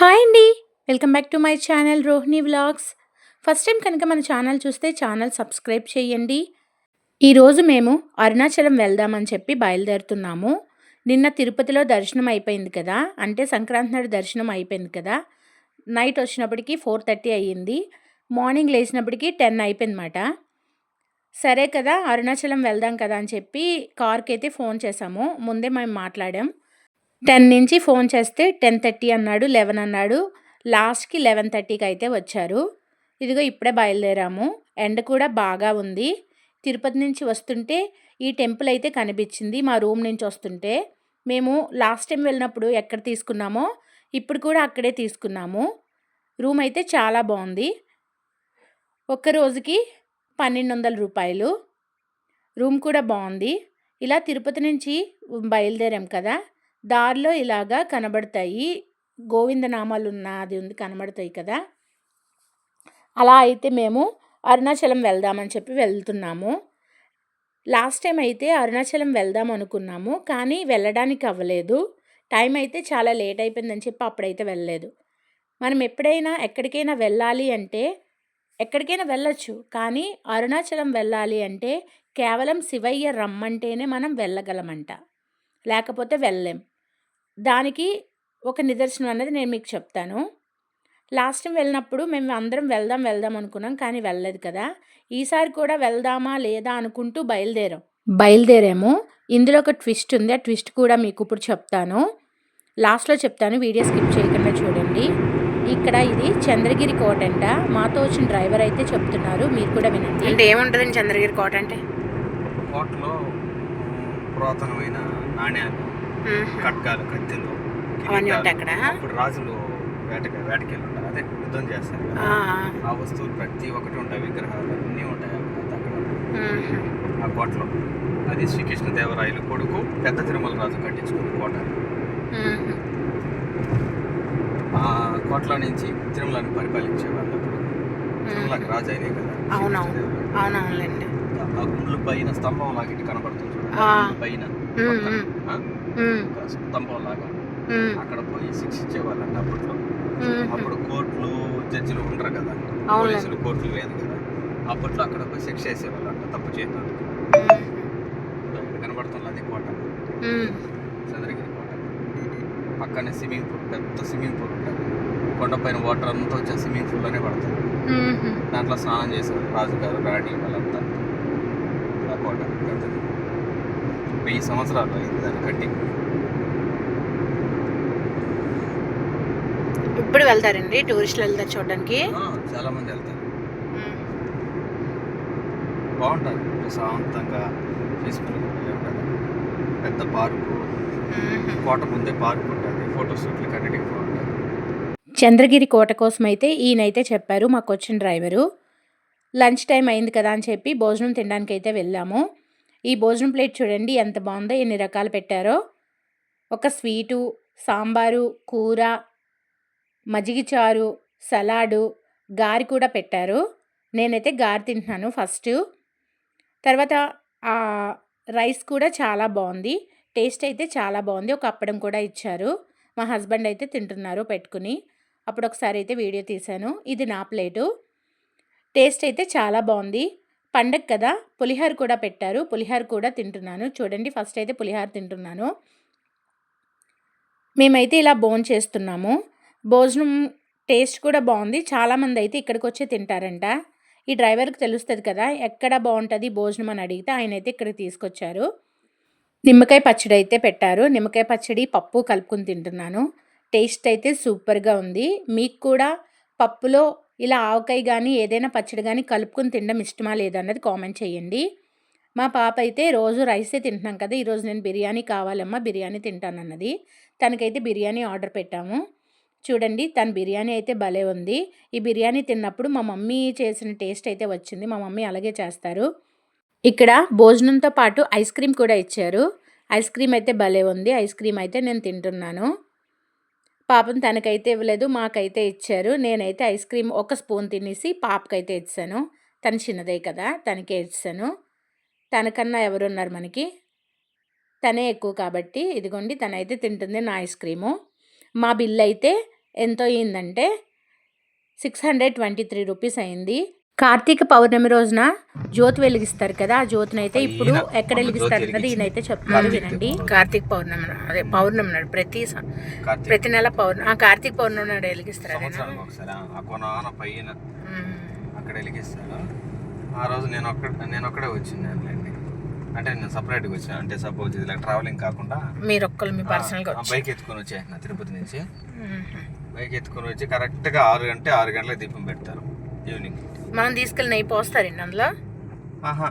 Hi అండి. Welcome back to my channel Rohini vlogs. First time కనుక మన channel చూస్తే ఛానల్ సబ్స్క్రైబ్ చేయండి. ఈరోజు మేము అరుణాచలం వెళ్దామని చెప్పి బయలుదేరుతున్నాము. నిన్న తిరుపతిలో దర్శనం అయిపోయింది కదా. అంటే సంక్రాంతి నాడు దర్శనం అయిపోయింది కదా. నైట్ వచ్చినప్పటికి ఫోర్ థర్టీ అయ్యింది. మార్నింగ్ లేచినప్పటికి టెన్ అయిపోయిందన్నమాట. సరే కదా అరుణాచలం వెళ్దాం కదా అని చెప్పి కార్కి అయితే ఫోన్ చేసాము ముందే మేము మాట్లాడాం. టెన్ నుంచి ఫోన్ చేస్తే టెన్ థర్టీ అన్నాడు లెవెన్ అన్నాడు. లాస్ట్కి లెవెన్ థర్టీకి అయితే వచ్చారు. ఇదిగో ఇప్పుడే బయలుదేరాము. ఎండ కూడా బాగా ఉంది. తిరుపతి నుంచి వస్తుంటే ఈ టెంపుల్ అయితే కనిపించింది మా రూమ్ నుంచి వస్తుంటే. మేము లాస్ట్ టైం వెళ్ళినప్పుడు ఎక్కడ తీసుకున్నామో ఇప్పుడు కూడా అక్కడే తీసుకున్నాము. రూమ్ అయితే చాలా బాగుంది. ఒక్క రోజుకి పన్నెండు వందల రూపాయలు. రూమ్ కూడా బాగుంది. ఇలా తిరుపతి నుంచి బయలుదేరాం కదా. దారిలో ఇలాగా కనబడతాయి. గోవిందనామాలు ఉన్న అది ఉంది కనబడతాయి కదా. అలా అయితే మేము అరుణాచలం వెళ్దామని చెప్పి వెళ్తున్నాము. లాస్ట్ టైం అయితే అరుణాచలం వెళ్దాం అనుకున్నాము కానీ వెళ్ళడానికి అవ్వలేదు. టైం అయితే చాలా లేట్ అయిపోయిందని చెప్పి అప్పుడైతే వెళ్ళలేదు. మనం ఎప్పుడైనా ఎక్కడికైనా వెళ్ళాలి అంటే ఎక్కడికైనా వెళ్ళొచ్చు కానీ అరుణాచలం వెళ్ళాలి అంటే కేవలం శివయ్య రమ్మంటేనే మనం వెళ్ళగలమంట. లేకపోతే వెళ్ళలేం. దానికి ఒక నిదర్శనం అనేది నేను మీకు చెప్తాను. లాస్ట్ టైం వెళ్ళినప్పుడు మేము అందరం వెళ్దాం వెళ్దాం అనుకున్నాం కానీ వెళ్ళలేదు కదా. ఈసారి కూడా వెళ్దామా లేదా అనుకుంటూ బయలుదేరాం. బయలుదేరాము. ఇందులో ఒక ట్విస్ట్ ఉంది. ఆ ట్విస్ట్ కూడా మీకు ఇప్పుడు చెప్తాను. లాస్ట్లో చెప్తాను. వీడియో స్కిప్ చేయకుండా చూడండి. ఇక్కడ ఇది చంద్రగిరి కోట అంట. మాతో వచ్చిన డ్రైవర్ అయితే చెప్తున్నారు. మీరు కూడా వినండి. అంటే ఏముంటుంది చంద్రగిరి కోట అంటే? కోటలో పురాతనమైన నాణ్యాలు. ఖడ్గాలు కత్తిలు అవన్నీ ఉంటాయి అక్కడ? అప్పుడు రాజులు వేటకి వేటకెళ్ళి ఉంటారు. అదే యుద్ధం చేస్తారు ఆ వస్తువులు ప్రతి ఒక్కటి ఉంటాయి విగ్రహాలు అన్నీ ఉంటాయి అక్కడ ఆ కోటలో. అది శ్రీకృష్ణ దేవరాయలు కొడుకు పెద్ద తిరుమల రాజు కట్టించుకున్న కోట. ఆ కోటలో నుంచి తిరుమలని పరిపాలించే వాళ్ళు అప్పుడు. తిరుమలకి రాజు అయినాయి కదా అవునవును. శ్రీకృష్ణదేవరాయలు. అవునవునులేండి. ఆ గుండ్లు పైన స్తంభం లాగా కనబడుతుంది పైన. స్తంభం లాగా అక్కడ పోయి శిక్షించే వాళ్ళంట అప్పట్లో అప్పుడు కోర్టులు జడ్జిలు ఉండరు కదా. పోలీసులు కోర్టులు లేదు కదా. అప్పట్లో అక్కడ పోయి శిక్ష వేసేవాళ్ళంట తప్పు చేయడానికి కనబడుతుంది అది కోట. చంద్రగిరి కోట. పక్కనే స్విమ్మింగ్ పూల్ పెద్ద స్విమ్మింగ్ పూల్ ఉంటుంది. కొండపైన వాటర్ అంతా వచ్చి స్విమ్మింగ్ పూల్లోనే పడతారు ఉమ్, దాంట్లో స్నానం చేసేవారు రాజుగారు రాణి వాళ్ళంతా ఆ కోట పెద్దది వెయ్యి సంవత్సరాలు అయింది దాన్ని కట్టి ఇప్పుడు వెళ్తారండి టూరిస్టులు వెళ్తారు చూడడానికి? చాలా మంది వెళ్తారు. బాగుంటుంది ప్రశాంతంగా పీస్ఫుల్గా ఉంటుంది పెద్ద పార్కు కోట ముందే పార్క్ ఉంటుంది ఫోటో షూట్లకి అన్నిటికీ బాగుంటుంది చంద్రగిరి కోట కోసం అయితే ఈయనైతే చెప్పారు మాకు వచ్చిన డ్రైవరు లంచ్ టైం అయింది కదా అని చెప్పి భోజనం తినడానికి అయితే వెళ్ళాము. ఈ భోజనం ప్లేట్ చూడండి ఎంత బాగుందో ఎన్ని రకాలు పెట్టారో. ఒక స్వీటు సాంబారు కూర మజ్జిగ చారు సలాడు గారి కూడా పెట్టారు. నేనైతే గారి తింటున్నాను ఫస్ట్. తర్వాత ఆ రైస్ కూడా చాలా బాగుంది. టేస్ట్ అయితే చాలా బాగుంది. ఒక అప్పడం కూడా ఇచ్చారు. మా హస్బెండ్ అయితే తింటున్నారు పెట్టుకుని. అప్పుడు ఒకసారి అయితే వీడియో తీశాను. ఇది నా ప్లేటు. టేస్ట్ అయితే చాలా బాగుంది. పండగ కదా పులిహార కూడా పెట్టారు. పులిహార కూడా తింటున్నాను. చూడండి ఫస్ట్ అయితే పులిహార తింటున్నాను. మేమైతే ఇలా భోజనం చేస్తున్నాము. భోజనం టేస్ట్ కూడా బాగుంది. చాలామంది అయితే ఇక్కడికి వచ్చి తింటారంట. ఈ డ్రైవర్కి తెలుస్తుంది కదా ఎక్కడ బాగుంటుంది భోజనం అని అడిగితే ఆయన అయితే ఇక్కడికి తీసుకొచ్చారు. నిమ్మకాయ పచ్చడి అయితే పెట్టారు. నిమ్మకాయ పచ్చడి పప్పు కలుపుకుని తింటున్నాను. టేస్ట్ అయితే సూపర్గా ఉంది. మీకు కూడా పప్పులో ఇలా ఆవకాయ కానీ ఏదైనా పచ్చడి కానీ కలుపుకొని తినడం ఇష్టమా లేదన్నది కామెంట్ చేయండి. మా పాప అయితే రోజు రైసే తింటున్నాం కదా ఈరోజు నేను బిర్యానీ కావాలమ్మా బిర్యానీ తింటానన్నది. తనకైతే బిర్యానీ ఆర్డర్ పెట్టాము. చూడండి తన బిర్యానీ అయితే భలే ఉంది. ఈ బిర్యానీ తిన్నప్పుడు మా మమ్మీ చేసిన టేస్ట్ అయితే వచ్చింది. మా మమ్మీ అలాగే చేస్తారు. ఇక్కడ భోజనంతో పాటు ఐస్ క్రీమ్ కూడా ఇచ్చారు. ఐస్ క్రీమ్ అయితే భలే ఉంది. ఐస్ క్రీమ్ అయితే నేను తింటున్నాను. పాపం తనకైతే ఇవ్వలేదు మాకైతే ఇచ్చారు. నేనైతే ఐస్ క్రీమ్ ఒక స్పూన్ తినేసి పాపకైతే ఇచ్చాను. తను చిన్నదే కదా తనకే ఇచ్చాను. తనకన్నా ఎవరున్నారు మనకి? తనే ఎక్కువ కాబట్టి ఇదిగోండి తనైతే తింటుంది నా ఐస్ క్రీము. మా బిల్ అయితే ఎంతో అయిందంటే six hundred twenty three rupees అయింది. కార్తీక పౌర్ణమి రోజున జ్యోతి వెలిగిస్తారు కదా ఆ జ్యోతిని అయితే ఇప్పుడు ఎక్కడ వెలిగిస్తారు అన్నది. ఈయనైతే చెప్తారు వినండి కార్తీక్ పౌర్ణమి అదే పౌర్ణమి నాడు ప్రతి ప్రతి నెల పౌర్ణమి ఆ కార్తీక్ పౌర్ణమి నాడు వెలిగిస్తారు. అక్కడ వెలిగిస్తారు ఆ రోజు నేను ఒక్క నేను ఒక్కడే వచ్చిందండి అంటే నేను సపరేట్గా వచ్చాను అంటే సపోజ్ ఇలా ట్రావెలింగ్ కాకుండా మీరు ఒక్కరు మీ పర్సనల్గా వచ్చి బైక్ ఎత్తుకొని వచ్చేసిన తిరుపతి నుంచి. బైక్ ఎత్తుకొని వచ్చి కరెక్ట్గా ఆరు గంట ఆరు గంటలకు దీపం పెడతారు ఈవినింగ్ మనం తీసుకెళ్ళి నెయ్యి పోస్తారండి అందులో? ఆహా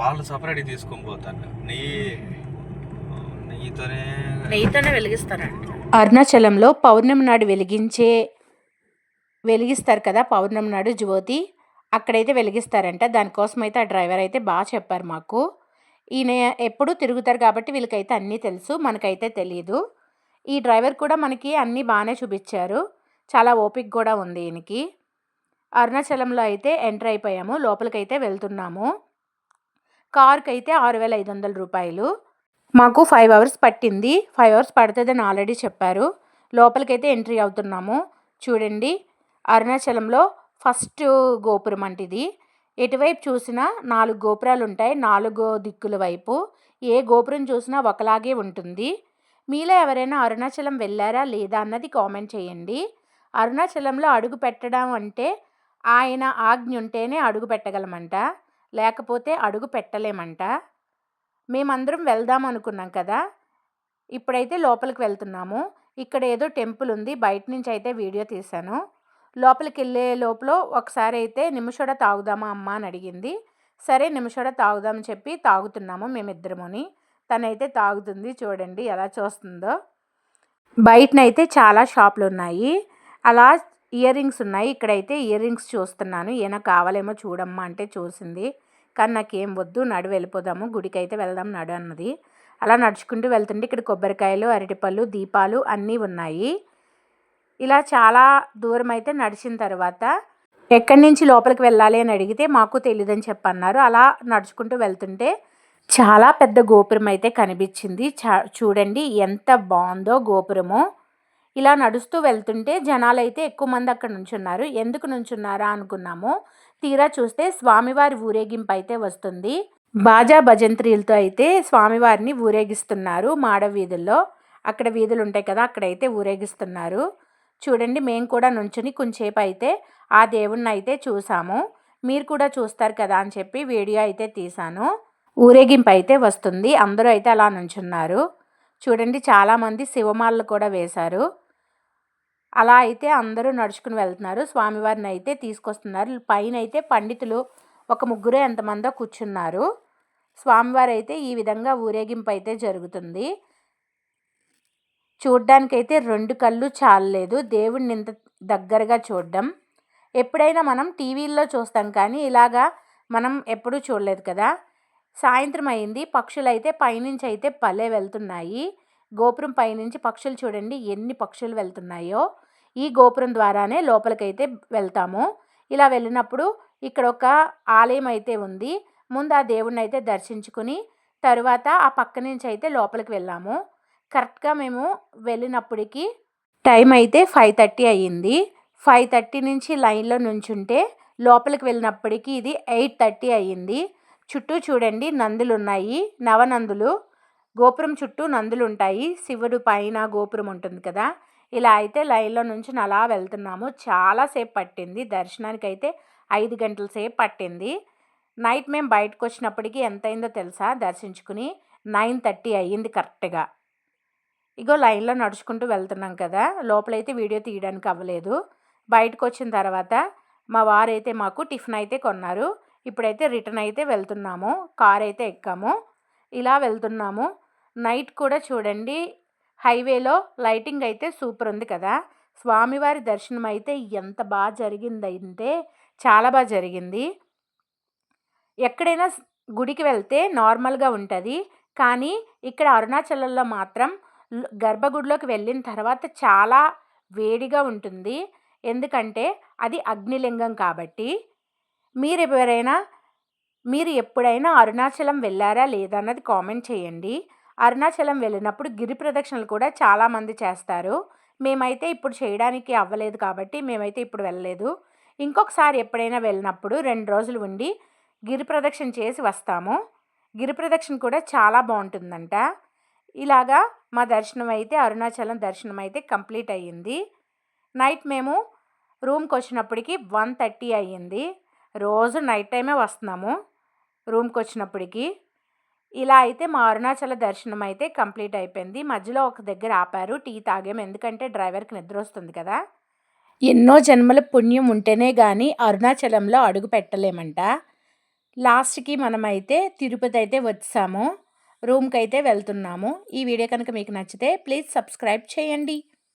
వాళ్ళు సపరేట్ తీసుకొని పోతారు. నెయ్యి నెయ్యితోనే నెయ్యితోనే వెలిగిస్తారండి అరుణాచలంలో పౌర్ణమి నాడు వెలిగించే వెలిగిస్తారు కదా పౌర్ణమి నాడు జ్యోతి? అక్కడైతే వెలిగిస్తారంట. దానికోసం అయితే ఆ డ్రైవర్ అయితే బాగా చెప్పారు మాకు. ఈయన ఎప్పుడు తిరుగుతారు కాబట్టి వీళ్ళకైతే అన్నీ తెలుసు మనకైతే తెలియదు ఈ డ్రైవర్ కూడా మనకి అన్నీ బాగానే చూపించారు. చాలా ఓపిక కూడా ఉంది ఈయనకి. అరుణాచలంలో అయితే ఎంటర్ అయిపోయాము. లోపలికైతే వెళ్తున్నాము. కార్కి అయితే ఆరు వేల ఐదు వందల రూపాయలు. మాకు ఫైవ్ అవర్స్ పట్టింది. ఫైవ్ అవర్స్ పడుతుందని ఆల్రెడీ చెప్పారు. లోపలికైతే ఎంట్రీ అవుతున్నాము. చూడండి అరుణాచలంలో ఫస్ట్ గోపురం అంటే ఇది ఎటువైపు చూసినా నాలుగు గోపురాలు ఉంటాయి. నాలుగో దిక్కుల వైపు. ఏ గోపురం చూసినా ఒకలాగే ఉంటుంది. మీలో ఎవరైనా అరుణాచలం వెళ్ళారా లేదా అన్నది కామెంట్ చేయండి. అరుణాచలంలో అడుగు పెట్టడం అంటే ఆయన ఆజ్ఞ ఉంటేనే అడుగు పెట్టగలమంట లేకపోతే అడుగు పెట్టలేమంట. మేమందరం వెళ్దాం అనుకున్నాం కదా ఇప్పుడైతే లోపలికి వెళ్తున్నాము. ఇక్కడ ఏదో టెంపుల్ ఉంది బయట నుంచి అయితే వీడియో తీశాను. లోపలికి వెళ్ళే లోపల ఒకసారి అయితే నిమిషోడ తాగుదామా అమ్మ అని అడిగింది. సరే నిమిషోడ తాగుదామని చెప్పి తాగుతున్నాము మేమిద్దరముని. తనైతే తాగుతుంది చూడండి ఎలా చూస్తుందో. బయటనైతే చాలా షాపులు ఉన్నాయి అలా ఇయర్ రింగ్స్ ఉన్నాయి. ఇక్కడైతే ఇయర్ రింగ్స్ చూస్తున్నాను. ఏమైనా కావాలేమో చూడమ్మా అంటే చూసింది. కానీ నాకేం వద్దు. నడు వెళ్ళిపోదాము. గుడికి అయితే వెళ్దాం నడు అన్నది. అలా నడుచుకుంటూ వెళ్తుంటే ఇక్కడ కొబ్బరికాయలు అరటిపళ్ళు దీపాలు అన్నీ ఉన్నాయి. ఇలా చాలా దూరం అయితే నడిచిన తర్వాత ఎక్కడి నుంచి లోపలికి వెళ్ళాలి అని అడిగితే మాకు తెలియదని చెప్పన్నారు. అలా నడుచుకుంటూ వెళ్తుంటే చాలా పెద్ద గోపురం అయితే కనిపించింది. చూడండి ఎంత బాగుందో గోపురము. ఇలా నడుస్తూ వెళ్తుంటే జనాలు అయితే ఎక్కువ మంది అక్కడ నుంచున్నారు. ఎందుకు నుంచున్నారా అనుకున్నాము. తీరా చూస్తే స్వామివారి ఊరేగింపు అయితే వస్తుంది. బాజా భజంత్రీలతో అయితే స్వామివారిని ఊరేగిస్తున్నారు మాడ వీధుల్లో. అక్కడ వీధులు ఉంటాయి కదా అక్కడైతే ఊరేగిస్తున్నారు. చూడండి మేము కూడా నుంచుని కొంచెంసేపు అయితే ఆ దేవుణ్ణి అయితే చూసాము. మీరు కూడా చూస్తారు కదా అని చెప్పి వీడియో అయితే తీశాను. ఊరేగింపు అయితే వస్తుంది. అందరూ అయితే అలా నుంచున్నారు. చూడండి చాలామంది శివమాలలు కూడా వేశారు. అలా అయితే అందరూ నడుచుకుని వెళ్తున్నారు. స్వామివారిని అయితే తీసుకొస్తున్నారు. పైన అయితే పండితులు ఒక ముగ్గురు ఎంతమందో కూర్చున్నారు. స్వామివారు అయితే ఈ విధంగా ఊరేగింపు అయితే జరుగుతుంది. చూడ్డానికైతే రెండు కళ్ళు చాలలేదు. దేవుడిని ఇంత దగ్గరగా చూడడం. ఎప్పుడైనా మనం టీవీల్లో చూస్తాం కానీ ఇలాగా మనం ఎప్పుడూ చూడలేదు కదా. సాయంత్రం అయింది పక్షులు అయితే పైనుంచి అయితే భలే వెళ్తున్నాయి. గోపురం పైనుంచి పక్షులు చూడండి ఎన్ని పక్షులు వెళ్తున్నాయో. ఈ గోపురం ద్వారానే లోపలికైతే వెళ్తాము. ఇలా వెళ్ళినప్పుడు ఇక్కడ ఒక ఆలయం అయితే ఉంది. ముందు ఆ దేవుణ్ణి అయితే దర్శించుకుని తరువాత ఆ పక్క నుంచి అయితే లోపలికి వెళ్ళాము. కరెక్ట్గా మేము వెళ్ళినప్పటికి టైం అయితే ఫైవ్ థర్టీ అయ్యింది. ఫైవ్ థర్టీ నుంచి లైన్లో నుంచుంటే లోపలికి వెళ్ళినప్పటికీ ఇది ఎయిట్ థర్టీ అయ్యింది. చుట్టూ చూడండి నందులు ఉన్నాయి నవనందులు. గోపురం చుట్టూ నందులు ఉంటాయి శివుడు పైన గోపురం ఉంటుంది కదా. ఇలా అయితే లైన్లో నుంచి అలా వెళ్తున్నాము. చాలాసేపు పట్టింది. దర్శనానికి అయితే ఐదు గంటల సేపు పట్టింది. నైట్ మేము బయటకు వచ్చినప్పటికీ ఎంత అయిందో తెలుసా? దర్శించుకుని నైన్ థర్టీ అయ్యింది కరెక్ట్గా. ఇగో లైన్లో నడుచుకుంటూ వెళ్తున్నాం కదా. లోపలైతే వీడియో తీయడానికి అవ్వలేదు. బయటకు వచ్చిన తర్వాత మా వారైతే మాకు టిఫిన్ అయితే కొన్నారు. ఇప్పుడైతే రిటర్న్ అయితే వెళ్తున్నాము కార్ అయితే ఎక్కాము. ఇలా వెళ్తున్నాము. నైట్ కూడా చూడండి హైవేలో లైటింగ్ అయితే సూపర్ ఉంది కదా. స్వామివారి దర్శనం అయితే ఎంత బాగా జరిగిందంటే చాలా బాగా జరిగింది. ఎక్కడైనా గుడికి వెళ్తే నార్మల్గా ఉంటుంది కానీ ఇక్కడ అరుణాచలంలో మాత్రం గర్భగుడిలోకి వెళ్ళిన తర్వాత చాలా వేడిగా ఉంటుంది. ఎందుకంటే అది అగ్నిలింగం కాబట్టి. మీరు ఎవరైనా మీరు ఎప్పుడైనా అరుణాచలం వెళ్ళారా లేదా అన్నది కామెంట్ చేయండి. అరుణాచలం వెళ్ళినప్పుడు గిరి ప్రదక్షిణలు కూడా చాలామంది చేస్తారు. మేమైతే ఇప్పుడు చేయడానికి అవ్వలేదు కాబట్టి మేమైతే ఇప్పుడు వెళ్ళలేదు. ఇంకొకసారి ఎప్పుడైనా వెళ్ళినప్పుడు రెండు రోజులు ఉండి గిరి ప్రదక్షిణ చేసి వస్తాము. గిరి ప్రదక్షిణ కూడా చాలా బాగుంటుందంట. ఇలాగా మా దర్శనం అయితే అరుణాచలం దర్శనం అయితే కంప్లీట్ అయ్యింది. నైట్ మేము రూమ్కి వచ్చినప్పటికి వన్ థర్టీ అయ్యింది. రోజు నైట్ టైమే వస్తున్నాము రూమ్కి వచ్చినప్పటికి ఇలా అయితే మా అరుణాచల దర్శనం అయితే కంప్లీట్ అయిపోయింది. మధ్యలో ఒక దగ్గర ఆపారు టీ తాగాము. ఎందుకంటే డ్రైవర్కి నిద్ర వస్తుంది కదా. ఎన్నో జన్మల పుణ్యం ఉంటేనే కానీ అరుణాచలంలో అడుగు పెట్టలేమంట. లాస్ట్కి మనమైతే తిరుపతి అయితే వచ్చాము. రూమ్కి అయితే వెళ్తున్నాము. ఈ వీడియో కనుక మీకు నచ్చితే ప్లీజ్ సబ్స్క్రైబ్ చేయండి.